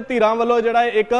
ਧਿਰਾਂ ਵੱਲੋਂ ਜਿਹੜਾ ਇੱਕ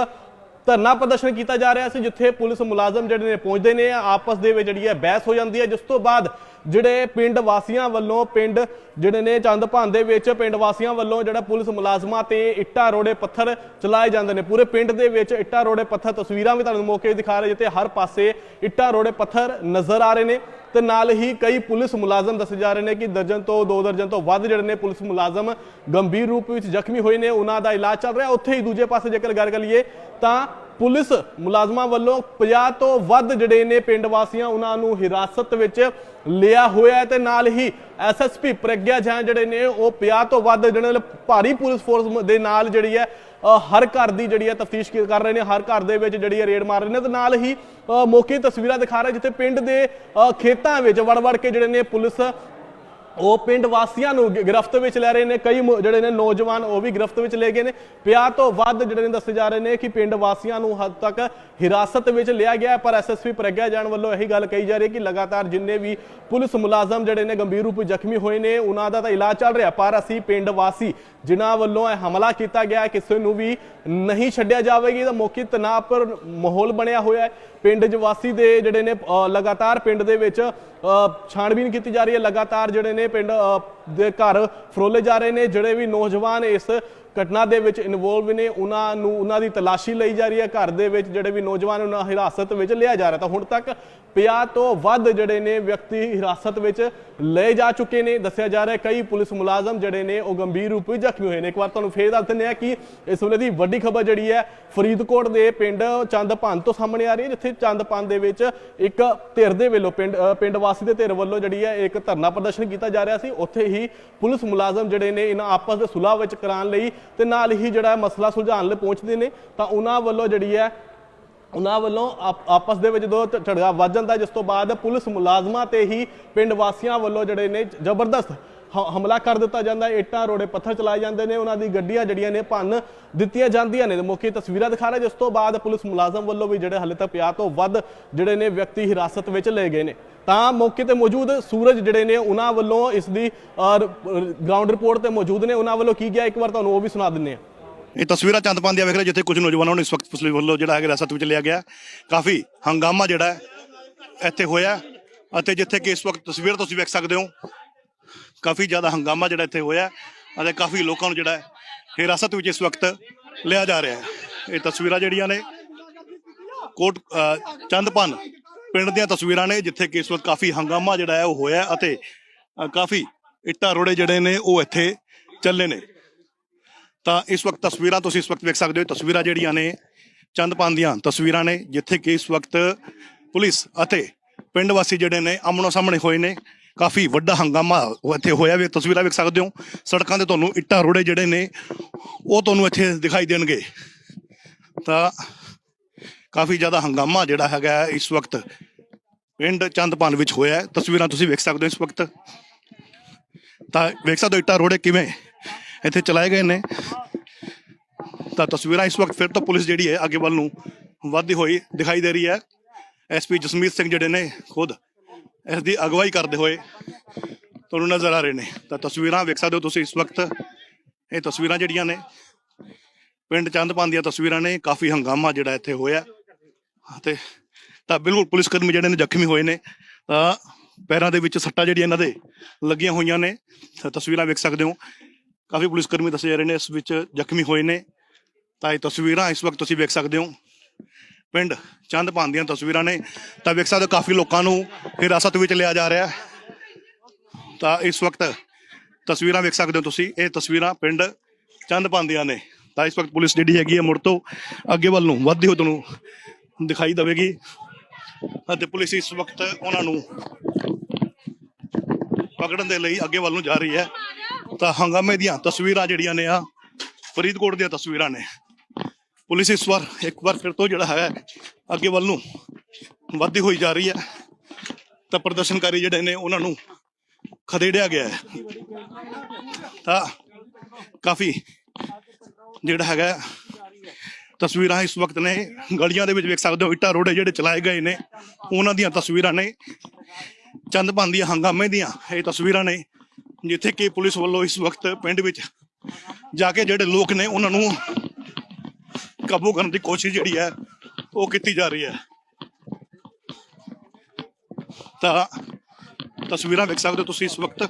ਧਰਨਾ ਪ੍ਰਦਰਸ਼ਨ ਕੀਤਾ ਜਾ ਰਿਹਾ ਸੀ, ਜਿੱਥੇ ਪੁਲਿਸ ਮੁਲਾਜ਼ਮ ਜਿਹੜੇ ਨੇ ਪਹੁੰਚਦੇ ਨੇ, ਆਪਸ ਦੇ ਵਿੱਚ ਜਿਹੜੀ ਹੈ ਬਹਿਸ ਹੋ ਜਾਂਦੀ ਹੈ। ਜਿਸ ਤੋਂ ਬਾਅਦ ਜਿਹੜੇ ਪਿੰਡ ਵਾਸੀਆਂ ਵੱਲੋਂ, ਪਿੰਡ ਜਿਹੜੇ ਨੇ ਚੰਦਪਾਨ ਦੇ ਵਿੱਚ, ਪਿੰਡ ਵਾਸੀਆਂ ਵੱਲੋਂ ਜਿਹੜਾ ਪੁਲਿਸ ਮੁਲਾਜ਼ਮਾਂ ਤੇ ਇੱਟਾਂ ਰੋੜੇ ਪੱਥਰ ਚਲਾਏ ਜਾਂਦੇ ਨੇ। ਪੂਰੇ ਪਿੰਡ ਦੇ ਵਿੱਚ ਇੱਟਾਂ ਰੋੜੇ ਪੱਥਰ ਤਸਵੀਰਾਂ ਵੀ ਤੁਹਾਨੂੰ ਮੌਕੇ ਦਿਖਾ ਰਹੇ, ਜਿੱਥੇ ਹਰ ਪਾਸੇ ਇੱਟਾਂ ਰੋੜੇ ਪੱਥਰ ਨਜ਼ਰ ਆ ਰਹੇ ਨੇ। ਤੇ ਨਾਲ ਹੀ ਕਈ ਪੁਲਿਸ ਮੁਲਾਜ਼ਮ ਦੱਸੇ ਜਾ ਰਹੇ ਨੇ ਕਿ ਦਰਜਨ ਤੋਂ ਦੋ ਦਰਜਨ ਤੋਂ ਵੱਧ ਜਿਹੜੇ ਨੇ ਪੁਲਿਸ ਮੁਲਾਜ਼ਮ ਗੰਭੀਰ ਰੂਪ ਵਿੱਚ ਜ਼ਖਮੀ ਹੋਏ ਨੇ। ਉਹਨਾਂ ਦਾ ਇਲਾਜ ਚੱਲ ਰਿਹਾ। ਉੱਥੇ ਹੀ ਦੂਜੇ ਪਾਸੇ ਜੇਕਰ ਗੱਲ ਕਰੀਏ ਤਾਂ ਪੁਲਿਸ ਮੁਲਾਜ਼ਮਾਂ ਵੱਲੋਂ 50 ਤੋਂ ਵੱਧ ਜਿਹੜੇ ਨੇ ਪਿੰਡ ਵਾਸੀਆਂ ਉਹਨਾਂ ਨੂੰ ਹਿਰਾਸਤ ਵਿੱਚ ਲਿਆ ਹੋਇਆ ਹੈ ਤੇ ਨਾਲ ਹੀ ਐਸਐਸਪੀ ਪ੍ਰਗਿਆ ਜੈਨ ਜਿਹੜੇ ਨੇ ਉਹ 50 ਤੋਂ ਵੱਧ ਜਿਹੜੇ ਭਾਰੀ ਪੁਲਿਸ ਫੋਰਸ ਦੇ ਨਾਲ ਜਿਹੜੀ ਹੈ ਅ, ਹਰ ਘਰ ਦੀ ਜਿਹੜੀ ਹੈ ਤਫਤੀਸ਼ ਕਰ ਰਹੇ ਨੇ ਹਰ ਘਰ ਦੇ ਵਿੱਚ ਜਿਹੜੀ ਹੈ ਰੇਡ ਮਾਰ ਰਹੇ ਨੇ ਤੇ ਨਾਲ ਹੀ ਅ, ਮੌਕੇ ਤਸਵੀਰਾਂ ਦਿਖਾ ਰਹੇ ਜਿੱਥੇ ਪਿੰਡ ਦੇ ਅ, ਖੇਤਾਂ ਵਿੱਚ ਵੜ ਵੜ ਕੇ ਜਿਹੜੇ ਨੇ ਪੁਲਿਸ ਉਹ ਪਿੰਡ ਵਾਸੀਆਂ ਨੂੰ ਗ੍ਰਿਫਤ ਵਿੱਚ ਲੈ ਰਹੇ ਨੇ, ਕਈ ਜਿਹੜੇ ਨੇ ਨੌਜਵਾਨ ਉਹ ਵੀ ਗ੍ਰਿਫਤ ਵਿੱਚ ਲੈ ਗਏ ਨੇ 50 ਤੋਂ ਵੱਧ ਜਿਹੜੇ ਨੇ ਦੱਸੇ ਜਾ ਰਹੇ ਨੇ ਕਿ ਪਿੰਡ ਵਾਸੀਆਂ ਨੂੰ ਹੱਦ ਤੱਕ ਹਿਰਾਸਤ ਵਿੱਚ ਲਿਆ ਗਿਆ ਹੈ। ਪਰ ਐਸਐਸਪੀ ਪ੍ਰਗਿਆ ਜਾਣ ਵੱਲੋਂ ਇਹੀ ਗੱਲ ਕਹੀ ਜਾ ਰਹੀ ਹੈ ਕਿ ਲਗਾਤਾਰ ਜਿੰਨੇ ਵੀ ਪੁਲਿਸ ਮੁਲਾਜ਼ਮ ਜਿਹੜੇ ਨੇ ਗੰਭੀਰ ਰੂਪ ਜ਼ਖਮੀ ਹੋਏ ਨੇ, ਉਹਨਾਂ ਦਾ ਤਾਂ ਇਲਾਜ ਚੱਲ ਰਿਹਾ, ਪਰ ਅਸੀਂ ਪਿੰਡ ਵਾਸੀ ਜਿਨ੍ਹਾਂ ਵੱਲੋਂ ਇਹ ਹਮਲਾ ਕੀਤਾ ਗਿਆ ਕਿਸੇ ਨੂੰ ਵੀ ਨਹੀਂ ਛੱਡਿਆ ਜਾਵੇਗੀ। ਤਾਂ ਮੌਕੇ ਤਣਾਅ ਪਰ ਮਾਹੌਲ ਬਣਿਆ ਹੋਇਆ ਹੈ। ਪਿੰਡ ਜਵਾਸੀ ਦੇ ਜਿਹੜੇ ਨੇ ਲਗਾਤਾਰ ਪਿੰਡ ਦੇ ਵਿੱਚ ਅ, ਛਾਣਬੀਨ ਕੀਤੀ ਜਾ ਰਹੀ ਹੈ। ਲਗਾਤਾਰ ਜਿਹੜੇ ਨੇ ਪਿੰਡ ਦੇ ਘਰ ਫਰੋਲੇ ਜਾ ਰਹੇ ਨੇ। ਜਿਹੜੇ ਵੀ ਨੌਜਵਾਨ ਇਸ ਘਟਨਾ ਦੇ ਵਿੱਚ ਇਨਵੋਲਵ ਨੇ, ਉਹਨਾਂ ਨੂੰ, ਉਹਨਾਂ ਦੀ ਤਲਾਸ਼ੀ ਲਈ ਜਾ ਰਹੀ ਹੈ, ਘਰ ਦੇ ਵਿੱਚ ਜਿਹੜੇ ਵੀ ਨੌਜਵਾਨ ਉਹਨਾਂ ਹਿਰਾਸਤ ਵਿੱਚ ਲਿਆ ਜਾ ਰਿਹਾ ਤਾਂ ਹੁਣ ਤੱਕ 50 ਤੋਂ ਵੱਧ ਜਿਹੜੇ ਨੇ ਵਿਅਕਤੀ ਹਿਰਾਸਤ ਵਿੱਚ ਲਏ ਜਾ ਚੁੱਕੇ ਨੇ। ਦੱਸਿਆ ਜਾ ਰਿਹਾ ਕਈ ਪੁਲਿਸ ਮੁਲਾਜ਼ਮ ਜਿਹੜੇ ਨੇ, ਉਹ ਗੰਭੀਰ ਰੂਪ ਵਿੱਚ ਜ਼ਖਮੀ ਹੋਏ ਨੇ। ਇੱਕ ਵਾਰ ਤੁਹਾਨੂੰ ਫੇਰ ਦੱਸ ਦਿੰਦੇ ਆ ਕਿ ਇਸ ਵੇਲੇ ਦੀ ਵੱਡੀ ਖਬਰ ਜਿਹੜੀ ਹੈ, ਫਰੀਦਕੋਟ ਦੇ ਪਿੰਡ ਚੰਦਪਾਨ ਤੋਂ ਸਾਹਮਣੇ ਆ ਰਹੀ ਹੈ, ਜਿੱਥੇ ਚੰਦਪਾਨ ਦੇ ਵਿੱਚ ਇੱਕ ਧਿਰ ਦੇ ਵੱਲੋਂ ਪਿੰਡ ਪਿੰਡ ਵਾਸੀ ਦੇ ਧਿਰ ਵੱਲੋਂ ਜਿਹੜੀ ਹੈ, ਇੱਕ ਧਰਨਾ ਪ੍ਰਦਰਸ਼ਨ ਕੀਤਾ ਜਾ ਰਿਹਾ ਸੀ। ਉੱਥੇ ਹੀ ਪੁਲਿਸ ਮੁਲਾਜ਼ਮ ਜਿਹੜੇ ਨੇ, ਇਹਨਾਂ ਆਪਸ ਦੇ ਸੁਲਾਹ ਵਿੱਚ ਕਰਾਉਣ ਲਈ ਤੇ ਨਾਲ ਹੀ ਜਿਹੜਾ ਮਸਲਾ ਸੁਲਝਾਉਣ ਲਈ ਪਹੁੰਚਦੇ ਨੇ, ਤਾਂ ਉਹਨਾਂ ਵੱਲੋਂ ਜਿਹੜੀ ਹੈ, ਉਹਨਾਂ ਵੱਲੋਂ ਆਪ- ਆਪਸ ਦੇ ਵਿੱਚ ਜਦੋਂ ਝ- ਝਗੜਾ ਵੱਧ ਜਾਂਦਾ ਜਿਸ ਤੋਂ ਬਾਅਦ ਪੁਲਿਸ ਮੁਲਾਜ਼ਮਾਂ ਤੇ ਹੀ ਪਿੰਡ ਵਾਸੀਆਂ ਵੱਲੋਂ ਜਿਹੜੇ ਨੇ ਜ਼ਬਰਦਸਤ ਹਮਲਾ ਕਰ ਦਿੱਤਾ ਜਾਂਦਾ ਹੈ। ਇੱਟਾਂ, ਰੋੜੇ, ਪੱਥਰ ਚਲਾਏ ਜਾਂਦੇ ਨੇ। ਉਹਨਾਂ ਦੀ ਗੱਡੀਆਂ ਜਿਹੜੀਆਂ ਨੇ ਭੰਨ ਦਿੱਤੀਆਂ ਜਾਂਦੀਆਂ ਨੇ। ਮੌਕੇ ਤਸਵੀਰਾਂ ਦਿਖਾ ਰਹੇ ਜਿਸ ਤੋਂ ਬਾਅਦ ਪੁਲਿਸ ਮੁਲਾਜ਼ਮ ਵੱਲੋਂ ਵੀ ਜਿਹੜੇ ਹਲੇ ਤੱਕ 50 ਤੋਂ ਵੱਧ ਜਿਹੜੇ ਨੇ ਵਿਅਕਤੀ ਹਿਰਾਸਤ ਵਿੱਚ ਲਏ ਗਏ ਨੇ। ਤਾਂ ਮੌਕੇ ਤੇ ਮੌਜੂਦ ਸੂਰਜ ਜਿਹੜੇ ਨੇ, ਉਹਨਾਂ ਵੱਲੋਂ ਇਸ ਦੀ ਗਰਾਊਂਡ ਰਿਪੋਰਟ ਤੇ ਮੌਜੂਦ ਨੇ। ਉਹਨਾਂ ਵੱਲੋਂ ਕੀ ਗਿਆ? ਇੱਕ ਵਾਰ ਤੁਹਾਨੂੰ ਉਹ ਵੀ ਸੁਣਾ ਦਿੰਨੇ ਆ ਇਹ ਤਸਵੀਰਾਂ ਚੰਦ ਦੀਆਂ ਵੇਖ ਰਹੇ ਜਿੱਥੇ ਕੁਝ ਨੌਜਵਾਨਾਂ ਨੂੰ ਇਸ ਵਕਤ ਪੁਲਿਸ ਵੱਲੋਂ ਜਿਹੜਾ ਹੈ ਹਿਰਾਸਤ ਵਿੱਚ ਲਿਆ ਗਿਆ। ਕਾਫੀ ਹੰਗਾਮਾ ਜਿਹੜਾ ਹੈ, ਇੱਥੇ ਹੋਇਆ ਅਤੇ ਜਿੱਥੇ ਕਿ ਇਸ ਵਕਤ ਤਸਵੀਰ ਤੁਸੀਂ ਵੇਖ ਸਕਦੇ ਹੋ ਕਾਫੀ ਜ਼ਿਆਦਾ ਹੰਗਾਮਾ ਜਿਹੜਾ ਇੱਥੇ ਹੋਇਆ ਅਤੇ ਕਾਫੀ ਲੋਕਾਂ ਨੂੰ ਜਿਹੜਾ ਹੈ ਹਿਰਾਸਤ ਵਿੱਚ ਇਸ ਵਕਤ ਲਿਆ ਜਾ ਰਿਹਾ ਹੈ। ਇਹ ਤਸਵੀਰਾਂ ਜਿਹੜੀਆਂ ਨੇ ਕੋਟ ਅ, ਚੰਦਪਾਨ ਪਿੰਡ ਦੀਆਂ ਤਸਵੀਰਾਂ ਨੇ ਜਿੱਥੇ ਕਿ ਇਸ ਵਕਤ ਕਾਫੀ ਹੰਗਾਮਾ ਜਿਹੜਾ ਹੈ ਉਹ ਹੋਇਆ ਅਤੇ ਕਾਫੀ ਇੱਟਾਂ ਰੋੜੇ ਜਿਹੜੇ ਨੇ ਉਹ ਇੱਥੇ ਚੱਲੇ ਨੇ। ਤਾਂ ਇਸ ਵਕਤ ਤਸਵੀਰਾਂ ਤੁਸੀਂ ਇਸ ਵਕਤ ਵੇਖ ਸਕਦੇ ਹੋ। ਤਸਵੀਰਾਂ ਜਿਹੜੀਆਂ ਨੇ ਚੰਦਪਾਨ ਦੀਆਂ ਤਸਵੀਰਾਂ ਨੇ ਜਿੱਥੇ ਕਿ ਇਸ ਵਕਤ ਪੁਲਿਸ ਅਤੇ ਪਿੰਡ ਵਾਸੀ ਜਿਹੜੇ ਨੇ ਆਮਣੋ ਸਾਹਮਣੇ ਹੋਏ ਨੇ। ਕਾਫੀ ਵੱਡਾ ਹੰਗਾਮਾ ਇੱਥੇ ਹੋਇਆ ਵੀ ਤਸਵੀਰਾਂ ਵੇਖ ਸਕਦੇ ਹੋ। ਸੜਕਾਂ ਤੇ ਤੁਹਾਨੂੰ ਇੱਟਾਂ ਰੋੜੇ ਜਿਹੜੇ ਨੇ, ਉਹ ਤੁਹਾਨੂੰ ਇੱਥੇ ਦਿਖਾਈ ਦੇਣਗੇ। ਤਾਂ ਕਾਫੀ ਜ਼ਿਆਦਾ ਹੰਗਾਮਾ ਜਿਹੜਾ ਹੈਗਾ ਇਸ ਵਕਤ ਪਿੰਡ ਚੰਦਪਾਨ ਵਿੱਚ ਹੋਇਆ ਤਸਵੀਰਾਂ ਤੁਸੀਂ ਵੇਖ ਸਕਦੇ ਹੋ ਇਸ ਵਕਤ। ਤਾਂ ਵੇਖ ਸਕਦੇ ਹੋ ਇੱਟਾਂ ਰੋੜੇ ਕਿਵੇਂ ਇੱਥੇ ਚਲਾਏ ਗਏ ਨੇ। ਤਾਂ ਤਸਵੀਰਾਂ ਇਸ ਵਕਤ ਫਿਰ ਤੋਂ ਪੁਲਿਸ ਜਿਹੜੀ ਹੈ ਅੱਗੇ ਵੱਲ ਨੂੰ ਵੱਧਦੀ ਹੋਈ ਦਿਖਾਈ ਦੇ ਰਹੀ ਹੈ। ਐਸਪੀ ਜਸਮੀਤ ਸਿੰਘ ਜਿਹੜੇ ਨੇ ਖੁਦ ਇਸ ਦੀ ਅਗਵਾਈ ਕਰਦੇ ਹੋਏ ਤੁਹਾਨੂੰ ਨਜ਼ਰ ਆ ਰਹੇ ਨੇ। ਤਾਂ ਤਸਵੀਰਾਂ ਵੇਖ ਸਕਦੇ ਹੋ ਤੁਸੀਂ ਇਸ ਵਕਤ। ਇਹ ਤਸਵੀਰਾਂ ਜਿਹੜੀਆਂ ਨੇ, ਪਿੰਡ ਚੰਦਪਾਨ ਦੀਆਂ ਤਸਵੀਰਾਂ ਨੇ, ਕਾਫੀ ਹੰਗਾਮਾ ਜਿਹੜਾ ਇੱਥੇ ਹੋਇਆ। ਤੇ ਤਾਂ ਬਿਲਕੁਲ ਪੁਲਿਸ ਕਰਮੀ ਜਿਹੜੇ ਨੇ ਜ਼ਖਮੀ ਹੋਏ ਨੇ। ਤਾਂ ਪੈਰਾਂ ਦੇ ਵਿੱਚ ਸੱਟਾਂ ਜਿਹੜੀਆਂ ਇਹਨਾਂ ਦੇ ਲੱਗੀਆਂ ਹੋਈਆਂ ਨੇ। ਤਸਵੀਰਾਂ ਵੇਖ ਸਕਦੇ ਹੋ। ਕਾਫੀ ਪੁਲਿਸ ਕਰਮੀ ਦੱਸੇ ਜਾ ਰਹੇ ਨੇ, ਇਸ ਵਿੱਚ ਜ਼ਖਮੀ ਹੋਏ ਨੇ। ਤਾਂ ਇਹ ਤਸਵੀਰਾਂ ਇਸ ਵਕਤ ਤੁਸੀਂ ਵੇਖ ਸਕਦੇ ਹੋ। ਪਿੰਡ ਚੰਦ ਚੰਦਪਾਨ ਦੀਆਂ ਤਸਵੀਰਾਂ ਨੇ, ਤਾਂ ਵੇਖ ਸਕਦੇ ਹੋ ਕਾਫੀ ਲੋਕਾਂ ਨੂੰ ਹਿਰਾਸਤ ਵਿੱਚ ਲਿਆ ਜਾ ਰਿਹਾ ਹੈ। ਤਾਂ ਇਸ ਵਕਤ ਤਸਵੀਰਾਂ ਵੇਖ ਸਕਦੇ ਹੋ ਤੁਸੀਂ, ਇਹ ਤਸਵੀਰਾਂ ਪਿੰਡ ਚੰਦ ਚੰਦਪਾਨ ਦੀਆਂ ਨੇ। ਤਾਂ ਇਸ ਵਕਤ ਪੁਲਿਸ ਜਿਹੜੀ ਹੈਗੀ ਹੈ ਮੁੜ ਤੋਂ ਅੱਗੇ ਵੱਲ ਨੂੰ ਵੱਧਦੀ ਹੋਈ ਤੁਹਾਨੂੰ ਦਿਖਾਈ ਦੇਵੇਗੀ। ਅਤੇ ਪੁਲਿਸ ਇਸ ਵਕਤ ਉਹਨਾਂ ਨੂੰ ਪਕੜਨ ਦੇ ਲਈ ਅੱਗੇ ਵੱਲ ਨੂੰ ਜਾ ਰਹੀ ਹੈ। ਤਾਂ ਹੰਗਾਮੇ ਦੀਆਂ ਤਸਵੀਰਾਂ ਜਿਹੜੀਆਂ ਨੇ ਆ, ਫਰੀਦਕੋਟ ਦੀਆਂ ਤਸਵੀਰਾਂ ਨੇ। ਪੁਲਿਸ ਇਸ ਵਾਰ, ਇੱਕ ਵਾਰ ਫਿਰ ਤੋਂ ਜਿਹੜਾ ਹੈ ਅੱਗੇ ਵੱਲ ਨੂੰ ਵੱਧਦੀ ਹੋਈ ਜਾ ਰਹੀ ਹੈ। ਤਾਂ ਪ੍ਰਦਰਸ਼ਨਕਾਰੀ ਜਿਹੜੇ ਨੇ, ਉਹਨਾਂ ਨੂੰ ਖਦੇੜਿਆ ਗਿਆ ਹੈ। ਤਾਂ ਕਾਫੀ ਜਿਹੜਾ ਹੈਗਾ, ਤਸਵੀਰਾਂ ਇਸ ਵਕਤ ਨੇ, ਗਲੀਆਂ ਦੇ ਵਿੱਚ ਵੇਖ ਸਕਦੇ ਹੋ, ਇੱਟਾਂ ਰੋੜੇ ਜਿਹੜੇ ਚਲਾਏ ਗਏ ਨੇ, ਉਹਨਾਂ ਦੀਆਂ ਤਸਵੀਰਾਂ ਨੇ। ਚੰਦਪਾਨ ਦੀਆਂ ਹੰਗਾਮੇ ਦੀਆਂ ਇਹ ਤਸਵੀਰਾਂ ਨੇ, ਜਿੱਥੇ ਕਿ ਪੁਲਿਸ ਵੱਲੋਂ ਇਸ ਵਕਤ ਪਿੰਡ ਵਿੱਚ ਜਾ ਕੇ ਜਿਹੜੇ ਲੋਕ ਨੇ, ਉਹਨਾਂ ਨੂੰ ਕਾਬੂ ਕਰਨ ਦੀ ਕੋਸ਼ਿਸ਼ ਜਿਹੜੀ ਹੈ ਉਹ ਕੀਤੀ ਜਾ ਰਹੀ ਹੈ। ਤਾਂ ਤਸਵੀਰਾਂ ਵੇਖ ਸਕਦੇ ਹੋ ਤੁਸੀਂ ਇਸ ਵਕਤ।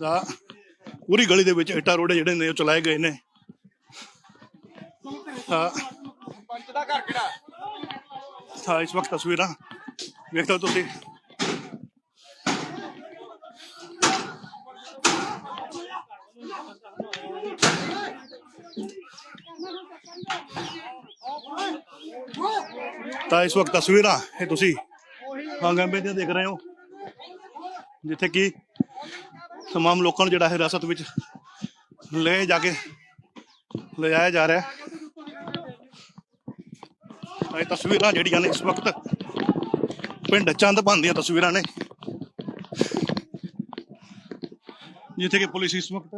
ਤਾਂ ਪੂਰੀ ਗਲੀ ਦੇ ਵਿੱਚ ਇੱਟਾਂ ਰੋੜੇ ਜਿਹੜੇ ਨੇ ਉਹ ਚਲਾਏ ਗਏ ਨੇ। ਤਾਂ ਤਾਂ ਇਸ ਵਕਤ ਤਸਵੀਰਾਂ ਵੇਖਦੇ ਤੁਸੀਂ। ਤਾਂ ਇਸ ਵਕਤ ਤਸਵੀਰਾਂ ਇਹ ਤੁਸੀਂ ਹੰਗਾਮੇ ਦੀਆਂ ਦੇਖ ਰਹੇ ਹੋ, ਜਿੱਥੇ ਕਿ ਤਮਾਮ ਲੋਕਾਂ ਨੂੰ ਜਿਹੜਾ ਹੈ ਹਿਰਾਸਤ ਵਿੱਚ ਲੈ ਜਾ ਕੇ ਲਿਜਾਇਆ ਜਾ ਰਿਹਾ ਹੈ। ਇਹ ਤਸਵੀਰਾਂ ਜਿਹੜੀਆਂ ਨੇ ਇਸ ਵਕਤ ਪਿੰਡ ਚੰਦਪਾਨ ਦੀਆਂ ਤਸਵੀਰਾਂ ਨੇ, ਜਿੱਥੇ ਕਿ ਪੁਲਿਸ ਇਸ ਵਕਤ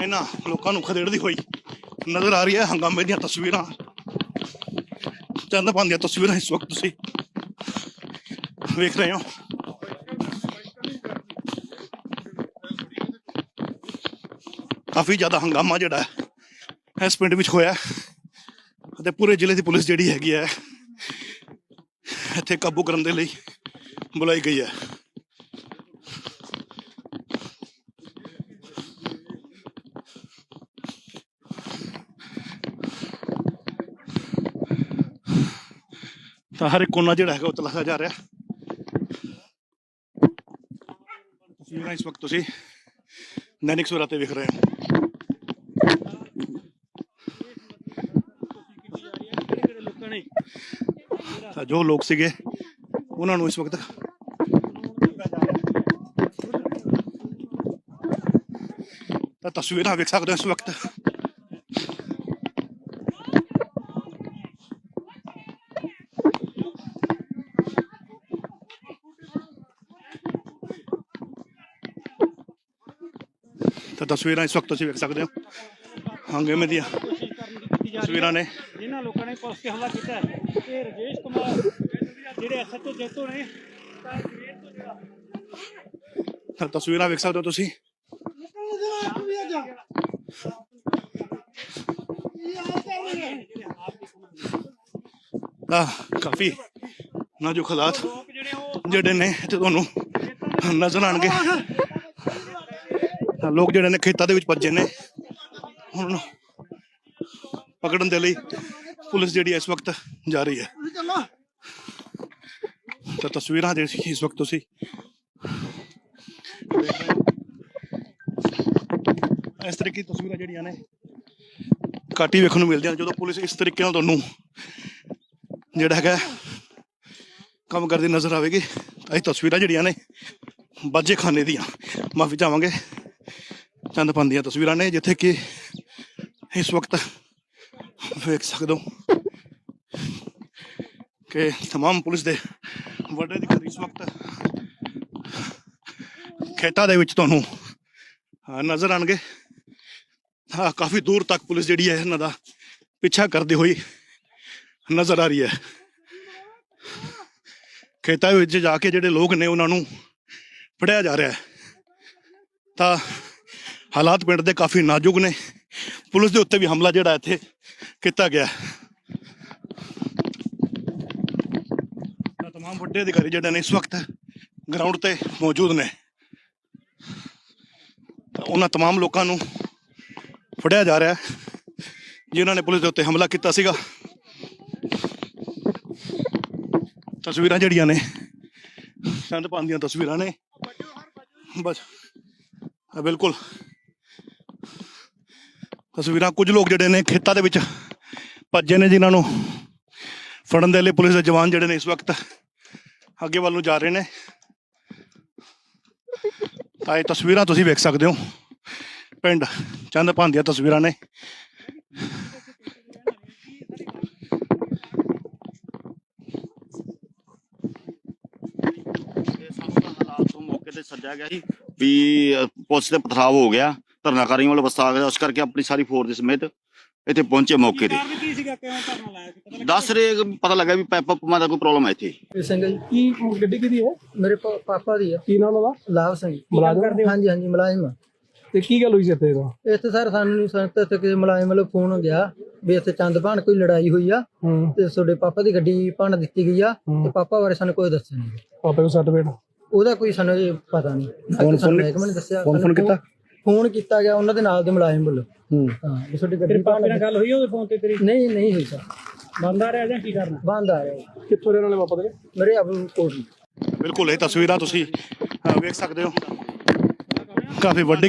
ਇਹਨਾਂ ਲੋਕਾਂ ਨੂੰ ਖਦੇੜਦੀ ਹੋਈ ਨਜ਼ਰ ਆ ਰਹੀ ਹੈ, ਹੰਗਾਮੇ ਦੀਆਂ ਤਸਵੀਰਾਂ। ਚੰਦਪਾਨ ਦੀਆਂ ਤਸਵੀਰਾਂ ਇਸ ਵਕਤ ਤੁਸੀਂ। ਵੇਖ ਰਹੇ ਹੋ। ਕਾਫੀ ਜ਼ਿਆਦਾ ਹੰਗਾਮਾ ਜਿਹੜਾ ਹੈ, ਇਸ ਪਿੰਡ ਵਿੱਚ ਹੋਇਆ ਅਤੇ ਪੂਰੇ ਜ਼ਿਲ੍ਹੇ ਦੀ ਪੁਲਿਸ ਜਿਹੜੀ ਹੈਗੀ ਹੈ, ਇੱਥੇ ਕਾਬੂ ਕਰਨ ਦੇ ਲਈ ਬੁਲਾਈ ਗਈ ਹੈ। ਤਾਂ ਹਰ ਇੱਕ ਕੋਨਾ ਜਿਹੜਾ ਹੈਗਾ ਉਹ ਤਲਾਸ਼ਿਆ ਜਾ ਰਿਹਾ। ਤਸਵੀਰਾਂ ਇਸ ਵਕਤ ਤੁਸੀਂ ਦੈਨਿਕ ਸਵੇਰਾ ਤੇ ਵੇਖ ਰਹੇ ਹੋ। ਤਾਂ ਜੋ ਲੋਕ ਸੀਗੇ, ਉਹਨਾਂ ਨੂੰ ਇਸ ਵਕਤ ਤਾਂ ਤਸਵੀਰਾਂ ਵੇਖ ਸਕਦੇ ਹੋ ਇਸ ਵਕਤ। ਤਾਂ ਤਸਵੀਰਾਂ ਇਸ ਵਕਤ ਤੁਸੀਂ ਵੇਖ ਸਕਦੇ ਹੋ। ਹੰਗਾਮੇ ਦੀਆਂ ਤਸਵੀਰਾਂ ਨੇ? ਜਿਨ੍ਹਾਂ ਲੋਕਾਂ ਨੇ ਪੁਲਿਸ ਤੇ ਹਮਲਾ ਕੀਤਾ ਹੈ, ਇਹ ਰਜੇਸ਼ ਕੁਮਾਰ ਜਿਹੜੇ ਐਸਐਚਓ ਜੈਤੋ ਨੇ ਤਾਂ ਤਸਵੀਰਾਂ ਵੇਖ ਸਕਦੇ ਹੋ ਤੁਸੀਂ? ਤਾਂ ਕਾਫੀ ਨਾਜ਼ੁਕ ਹਾਲਾਤ ਲੋਕ ਜਿਹੜੇ ਨੇ ਤੁਹਾਨੂੰ ਨਜ਼ਰ ਆਣਗੇ ਤਾਂ ਲੋਕ ਜਿਹੜੇ ਨੇ ਖੇਤਾਂ ਦੇ ਵਿੱਚ ਭੱਜੇ ਨੇ। ਹੁਣ ਪਕੜਨ ਦੇ ਲਈ ਪੁਲਿਸ ਜਿਹੜੀ ਇਸ ਵਕਤ ਜਾ ਰਹੀ ਹੈ। ਤਾਂ ਤਸਵੀਰਾਂ ਦੇ ਇਸ ਵਕਤ ਤੁਸੀਂ। ਇਸ ਤਰੀਕੇ ਦੀ ਤਸਵੀਰਾਂ ਜਿਹੜੀਆਂ ਨੇ ਹੀ ਵੇਖਣ ਨੂੰ ਮਿਲਦੀਆਂ ਜਦੋਂ ਪੁਲਿਸ ਇਸ ਤਰੀਕੇ ਨਾਲ ਤੁਹਾਨੂੰ ਜਿਹੜਾ ਹੈਗਾ ਕੰਮ ਕਰਦੀ ਨਜ਼ਰ ਆਵੇਗੀ ਤਾਂ ਇਹ ਤਸਵੀਰਾਂ ਜਿਹੜੀਆਂ ਨੇ ਬਾਜੇ ਖਾਨੇ ਦੀਆਂ। ਮਾਫੀ ਚਾਹਾਂਗੇ। ਚੰਦਪਨ ਦੀਆਂ ਤਸਵੀਰਾਂ ਨੇ ਜਿੱਥੇ ਕਿ ਇਸ ਵਕਤ ਵੇਖ ਸਕਦੇ ਹੋ ਕਿ तमाम ਪੁਲਿਸ ਦੇ ਵੱਡੇ ਅਧਿਕਾਰੀ ਇਸ ਵਕਤ ਖੇਤਾਂ ਦੇ ਵਿੱਚ ਤੁਹਾਨੂੰ ਅਹ, ਨਜ਼ਰ ਆਣਗੇ ਹਾਂ ਕਾਫੀ ਦੂਰ ਤੱਕ ਪੁਲਿਸ ਜਿਹੜੀ ਹੈ ਇਹਨਾਂ ਦਾ ਪਿੱਛਾ ਕਰਦੇ ਹੋਈ ਨਜ਼ਰ ਆ ਰਹੀ ਹੈ ਖੇਤਾਂ ਵਿੱਚ ਜਾ ਕੇ ਜਿਹੜੇ ਲੋਕ ਨੇ ਉਹਨਾਂ ਨੂੰ ਫੜਿਆ ਜਾ ਰਿਹਾ ਹੈ ਤਾਂ ਹਾਲਾਤ ਪਿੰਡ ਦੇ ਕਾਫੀ ਨਾਜ਼ੁਕ ਨੇ ਪੁਲਿਸ ਦੇ ਉੱਤੇ ਵੀ ਹਮਲਾ ਜਿਹੜਾ ਇੱਥੇ ਕੀਤਾ ਗਿਆ ਹੈ। ਤਾਂ तमाम ਵੱਡੇ ਅਧਿਕਾਰੀ ਜਿਹੜੇ ਨੇ ਇਸ ਵਕਤ ਗਰਾਊਂਡ ਤੇ ਮੌਜੂਦ ਨੇ ਤਾਂ ਉਹਨਾਂ तमाम ਲੋਕਾਂ ਨੂੰ ਫੜਿਆ ਜਾ ਰਿਹਾ ਹੈ ਜਿਨ੍ਹਾਂ ਨੇ ਪੁਲਿਸ ਦੇ ਉੱਤੇ ਹਮਲਾ ਕੀਤਾ ਸੀਗਾ ਤਸਵੀਰਾਂ ਜਿਹੜੀਆਂ ਨੇ ਚੰਦ ਪਾਉਣ ਦੀਆਂ ਤਸਵੀਰਾਂ ਨੇ ਬਸ ਆ ਬਿਲਕੁਲ ਤਸਵੀਰਾਂ ਕੁਝ ਲੋਕ ਜਿਹੜੇ ਨੇ ਖੇਤਾਂ ਦੇ ਵਿੱਚ ਭੱਜੇ ਨੇ ਜਿਨ੍ਹਾਂ ਨੂੰ ਫੜਨ ਦੇ ਲਈ ਪੁਲਿਸ ਦੇ ਜਵਾਨ ਜਿਹੜੇ ਨੇ ਇਸ ਵਕਤ ਅੱਗੇ ਵੱਲ ਨੂੰ ਜਾ ਰਹੇ ਨੇ। ਤਾਂ ਇਹ ਤਸਵੀਰਾਂ ਤੁਸੀਂ ਵੇਖ ਸਕਦੇ ਹੋ। ਪਿੰਡ ਚੰਦਪਾਨ ਦੀਆਂ ਤਸਵੀਰਾਂ ਨੇ। ਇਹ ਸਾਨੂੰ ਹਾਲਾਤ ਤੋਂ ਮੌਕੇ ਤੇ ਸੱਦਿਆ ਗਿਆ ਸੀ ਵੀ ਪੁਲਿਸ ਤੇ ਪਥਰਾਵ ਹੋ ਗਿਆ। ਧਰਨਾਕਾਰੀਆਂ ਵੱਲੋਂ ਬਸਤਾ ਆ ਗਿਆ ਉਸ ਕਰਕੇ ਆਪਣੀ ਸਾਰੀ ਫੋਰਸ ਦੇ ਸਮੇਤ ਇੱਥੇ ਪਹੁੰਚੇ ਮੌਕੇ ਤੇ। ਕਾਰਨ ਕੀ ਸੀਗਾ? ਕਿਉਂ ਧਰਨਾ ਲਾਇਆ ਸੀ? ਪਤਾ ਦੱਸ ਰਹੇ ਪਤਾ ਲੱਗਾ ਵੀ ਪੈਪ ਪੰਪਾਂ ਦਾ ਕੋਈ ਪ੍ਰੋਬਲਮ ਹੈ ਇੱਥੇ। ਵੀਰ ਸਿੰਘ ਜੀ ਕੀ ਗੱਡੀ ਕਿਹਦੀ ਹੈ? ਮੇਰੇ ਪਾ- ਪਾਪਾ ਦੀ ਆ। ਕੀ ਨਾਮ ਉਹਦਾ? ਲਾਭ ਸਿੰਘ। ਮੁਲਾਜ਼ਮ ਕਰਦੇ ਹੋ? ਹਾਂਜੀ ਹਾਂਜੀ ਮੁਲਾਜ਼ਮ ਆ। ਤੇ ਕੀ ਗੱਲ ਹੋਈ ਸੀ ਇੱਥੇ ਦਾ ਇੱਥੇ ਸਰ ਸਾਨੂੰ ਨਹੀਂ ਸੰਤ ਤੇ ਕਿਸੇ ਮੁਲਾਜ਼ਮ ਵੱਲੋਂ ਫੋਨ ਗਿਆ ਵੀ ਇੱਥੇ ਚੰਦ ਭਾਣ ਕੋਈ ਲੜਾਈ ਹੋਈ ਆ ਹੂੰ। ਤੇ ਤੁਹਾਡੇ ਪਾਪਾ ਦੀ ਗੱਡੀ ਭੰਨ ਦਿੱਤੀ ਗਈ ਆ ਤੇ ਪਾਪਾ ਬਾਰੇ ਸਾਨੂੰ ਕੋਈ ਦੱਸਿਆ ਨਹੀਂ। ਪਾਪੇ ਨੂੰ ਸੱਟ ਵੇੜ ਉਹਦਾ ਕੋਈ ਸਾਨੂੰ ਇਹ ਪਤਾ ਨਹੀਂ। ਫੋਨ ਫੋਨ ਨੇ ਦੱਸਿਆ ਫੋਨ ਫੋਨ ਕੀਤਾ? ਫੋਨ ਕੀਤਾ ਗਿਆ ਉਹਨਾਂ ਦੇ ਨਾਲ ਦੇ ਮੁਲਾਜ਼ਮ ਵੱਲੋਂ। ਹੂੰ। ਹਾਂ ਵੀ ਤੁਹਾਡੀ ਗੱਡੀ ਭੰਨ ਨਾਲ ਗੱਲ ਹੋਈ ਉਹਦੇ ਫੋਨ ਤੇ ਤੇਰੀ? ਨਹੀਂ ਨਹੀਂ ਹੋਈ ਸਰ। ਬੰਦ ਆ ਰਿਹਾ ਜਾਂ ਕੀ ਕਰਨਾ? ਬੰਦ ਆ ਰਿਹਾ। ਕਿੱਥੋਂ ਦੇ ਨਾਲੇ ਵਾਪਸ ਗਏ ਮੇਰੇ ਆਪ ਕੋਲ ਬਿਲਕੁਲ ਇਹ ਤਸਵੀਰਾਂ ਤੁਸੀਂ ਵੇਖ ਸਕਦੇ ਹੋ। ਕਾਫੀ ਵੱਡੀ